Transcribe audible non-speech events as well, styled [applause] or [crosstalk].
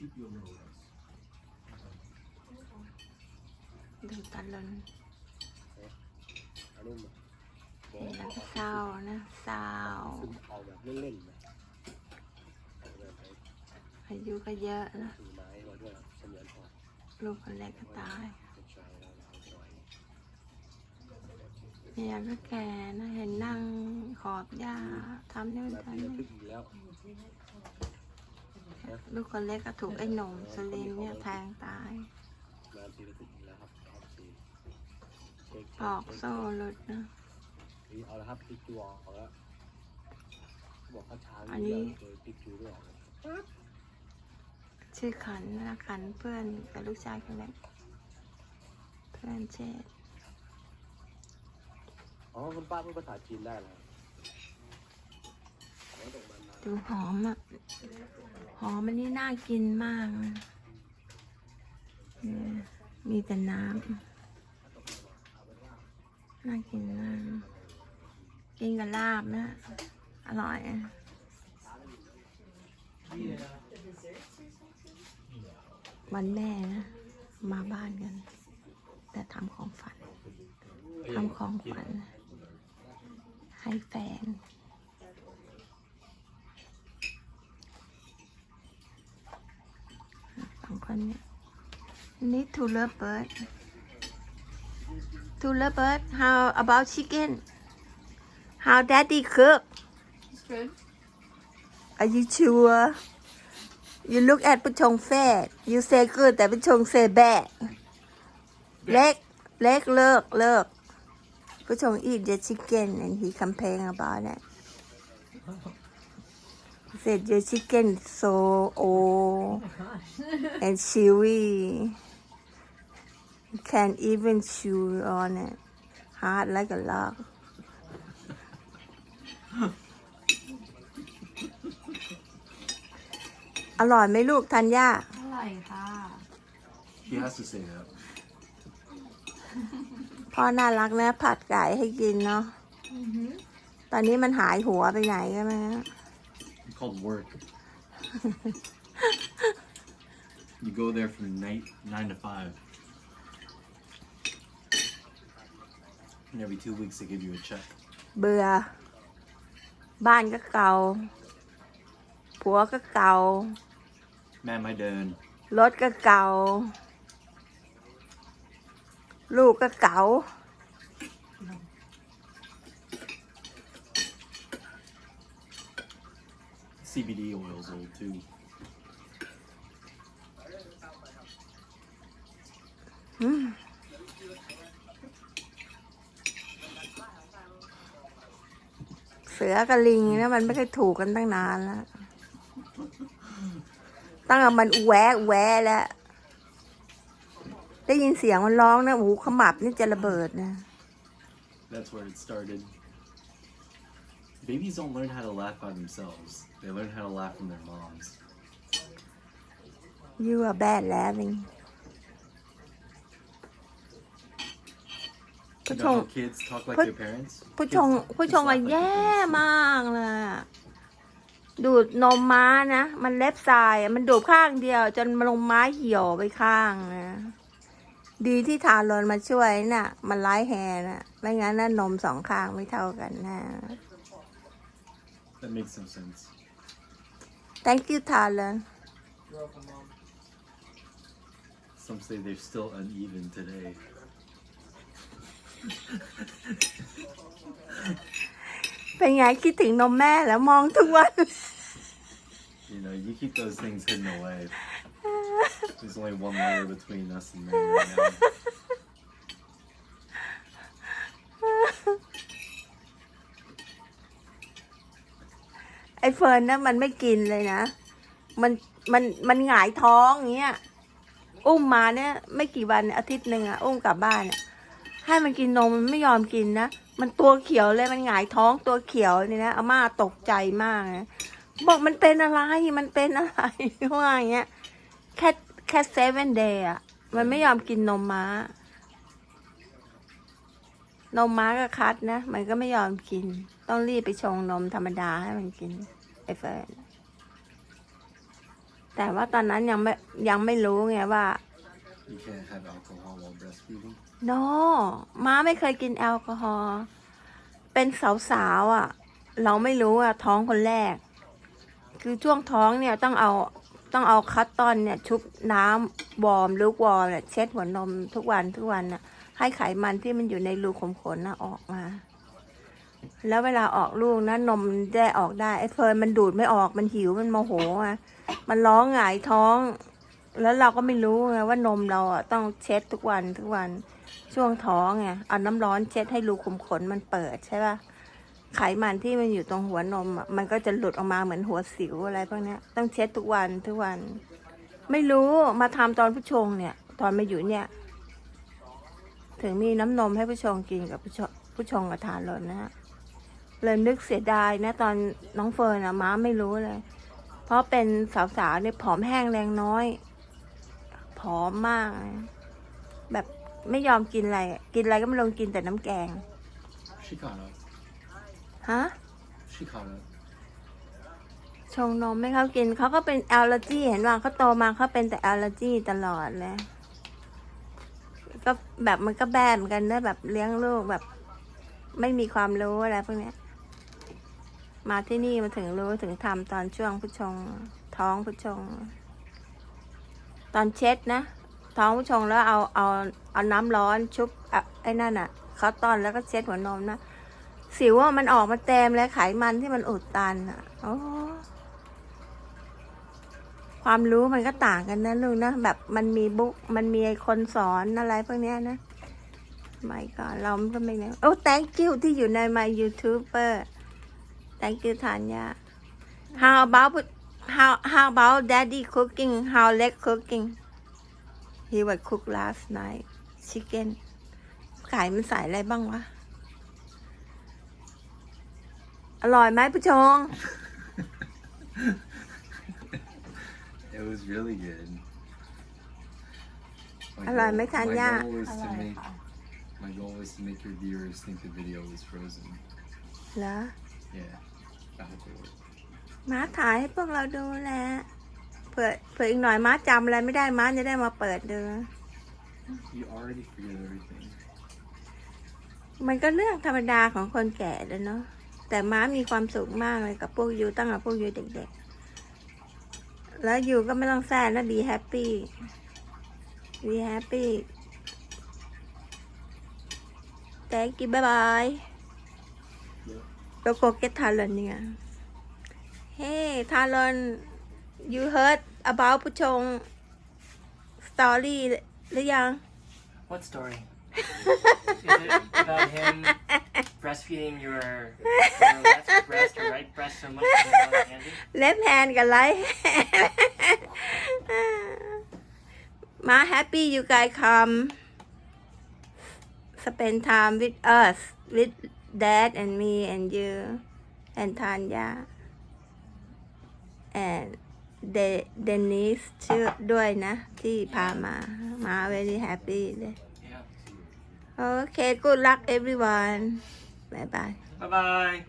keep your little ones. ดูตะลนเอานุ่มมาบอนี่กแล้วก็เศร้านะเศร้าซึมเอาแบบเล่นๆนะเอาแบบไปอายุก็เยอะนะถือไม้มาด้วยเสมือนพอลูกคนแรกก็ตายเป็นชายแล้วเอาสวยเนี่ยก็แก่นะเห็นนั่งขอบหญ้าทำนู่นนาทำทีระนี่ทึกอีกแล้วลูกคนเล็กก็ถูกไอ้หนุ่มสลินเนี่ยแทงตายนาทีระทึกอีกแล้วครับออกสีเช็คออกโซ่หลุดนะ นี่เอาละครับพลิกตัวออกแล้วบอกเขาช้างอันนี้เจอพลิกตัวด้วยออกเลยชื่อขันนะขันเพื่อนกับลูกชายคนเล็กเพื่อนเชษอ๋อคุณป้าพูดภาษาจีนได้แล้วขอดอกไม้มาดูหอมอะ หอมอันนี้น่ากินมากนะมีแต่น้ำ น่ากินมาก กินกับลาบนะ อร่อยวันแม่นะ มาบ้านกัน แต่ทำของฝันทำของขวัญให้แฟน สองคนเนี่ยนี่ to love bird to love bird how about chicken how daddy cook It's good. are you sure you look at ผู้ชง fat you say good แต่ผู้ชง say bad เล็กเล็กเลิกเลิกผู้ชง eat the chicken and he complain about it he said your chicken is so old and chewy. You can't even chew on it. Hard like a log. "อร่อยไหมลูกทันย่า อร่อยค่ะ He has to say that. พ่อน่ารักนะ ผัดไก่ให้กินเนาะ ตอนนี้มันหายหัวไปไหนกันไหม It's called work. [laughs] you go there from night nine to five. And every two weeks they give you a check. เบื่อ บ้านก็เก่า ผัวก็เก่า Man, my dad. รถก็เก่า ลูกก็เก่า CBD oil's old too. อืมเสือกับลิงนะมันไม่เคยถูกกันตั้งนานแล้วตั้งแต่มันแหวะแหวะแล้วได้ยินเสียงมันร้องนะโอ้โหขมับนี่จะระเบิดนะ That's where it started. Babies don't learn how to laugh by themselves. They learn how to laugh from their moms. you are bad laughing You Put know how on- kids talk like put- their parents? ผู้ Kids ชง talk- ผู้ kids ชง laugh อะ like their แย่ parents. มากเลยอะดูดนมม้านะ มันเล็บทรายอะมันดูดข้างเดียว จนมาลงม้าเหี่ยวไปข้างนะ ดีที่ทารอนมาช่วยน่ะ มันไล่แฮน่ะ ไม่งั้นน่ะนมสองข้างไม่เท่ากันนะ That makes some sense. thank you ทารอน Some say they're still uneven today. เป็นไงคิดถึงนมแม่แล้วมองทุกวัน You know, you keep those things hidden away. [laughs] There's only one layer between us and them right now. ไอ้เฟิร์นนะมันไม่กินเลยนะ มันมันมันหงายท้องอย่างเงี้ย อุ้มมาเนี่ย ไม่กี่วันอาทิตย์หนึ่งอะอุ้มกลับบ้านอะให้มันกินนมมันไม่ยอมกินนะ มันตัวเขียวเลยมันหงายท้องตัวเขียวนี่นะอาม่าตกใจมากนะบอกมันเป็นอะไรมันเป็นอะไรว่าอย่างเงี้ยแค่แค่เซเว่นเดย์อะมันไม่ยอมกินนมม้า นมม้าก็คัดนะ มันก็ไม่ยอมกิน ต้องรีบไปชงนมธรรมดาให้มันกินไอ้เฟิร์นแต่ว่าตอนนั้นยังไม่ยังไม่รู้ไงว่า You can't have alcohol while breastfeeding. โน ม้าไม่เคยกินแอลกอฮอล์ เป็นสาวๆอะ เราไม่รู้อะ ท้องคนแรก คือช่วงท้องเนี่ยต้องเอาต้องเอาคัตตอนเนี่ย ชุบน้ำวอร์มลูกวอร์มเนี่ยเช็ดหัวนมทุกวันทุกวันน่ะ ให้ไขมันที่มันอยู่ในรูขุมขนน่ะออกมา แล้วเวลาออกลูกนะนมได้ออกได้ไอ้เฟิร์นมันดูดไม่ออกมันหิวมันโมโหอะมันร้องหงายท้อง แล้วเราก็ไม่รู้ไงว่านมเราอะต้องเช็ดทุกวันทุกวันช่วงท้องไงเอาน้ำร้อนเช็ดให้รูขุมขนมันเปิดใช่ป่ะไขมันที่มันอยู่ตรงหัวนมอะมันก็จะหลุดออกมาเหมือนหัวสิวอะไรพวกนี้ต้องเช็ดทุกวันทุกวัน ไม่รู้มาทำตอนผู้ชงเนี่ย ตอนมาอยู่เนี่ย ถึงมีน้ำนมให้ผู้ชงกินกับผู้ชงผู้ชงกับทานรนนะฮะเลยนึกเสียดายนะตอนน้องเฟิร์นอะม้าไม่รู้เลย เพราะเป็นสาวๆเนี่ยผอมแห้งแรงน้อย ผอมมาก แบบไม่ยอมกินอะไรอะกินอะไรก็ไม่ลงกินแต่น้ำแกง She caught up. ฮะ She caught up. ชงนมให้เขากินเขาก็เป็นแอลเลอร์จีเห็นว่าเขาโตมาเขาเป็นแต่แอลเลอร์จีตลอดเลย ก็แบบมันก็แบนเหมือนกันนะแบบเลี้ยงลูกแบบ ไม่มีความรู้อะไรพวกนี้มาที่นี่มาถึงรู้ถึงทำตอนช่วงผู้ชง ท้องผู้ชง ตอนเช็ดนะ ท้องผู้ชงแล้วเอาเอาเอาน้ำร้อนชุบอไอ้นั่นอะเขาตอนแล้วก็เช็ดหัวนมนะสิวอะมันออกมาเต็มเลยไขมันที่มันอุดตันอะโอ้ ความรู้มันก็ต่างกันนะลูกนะแบบมันมีบุ๊กมันมีคนสอนอะไรพวกเนี้ยนะไม่ก็เราก็ไม่เนี่ยโอ้ thank you ที่อยู่ใน my YouTuber thank you ทานยา how about how how about daddy cooking how leg cooking he was cook last night chicken ไก่มันใส่อะไรบ้างวะ อร่อยไหมผู้ชง It was really good. My อร่อยไหม goal- ทาน my ยา goal was อ to ร่อย make ค่ะ my goal was to make your viewers think the video was frozen. เหรอ Yeah. I hope it worked. ม้าถ่ายให้พวกเราดูแหละเผื่อเผื่ออีกหน่อยม้าจำอะไรไม่ได้ม้าจะได้มาเปิดดู You already forget everything. มันก็เรื่องธรรมดาของคนแก่แล้วเนาะแต่ม้ามีความสุขมากเลยกับพวกยูตั้งแต่พวกยูเด็กๆ แล้วยูก็ไม่ต้องแซ่นะบีแฮปปี้บีแฮปปี้ thank you bye bye แล้วก็ get Talon เนี่ย hey Talon you heard about ผู้ชง story หรือยัง What story? Is it about him breastfeeding your, your left breast or right breast so much that it was handy? เล็บแฮนกับไลท์มาแฮปปี้ you guys come spend time with us with dad and me and you and Tanya and De Denise ชื่อด้วยนะ ที่พามา มา very happy เลย Yeah. โอเค good luck everyone bye bye Bye bye.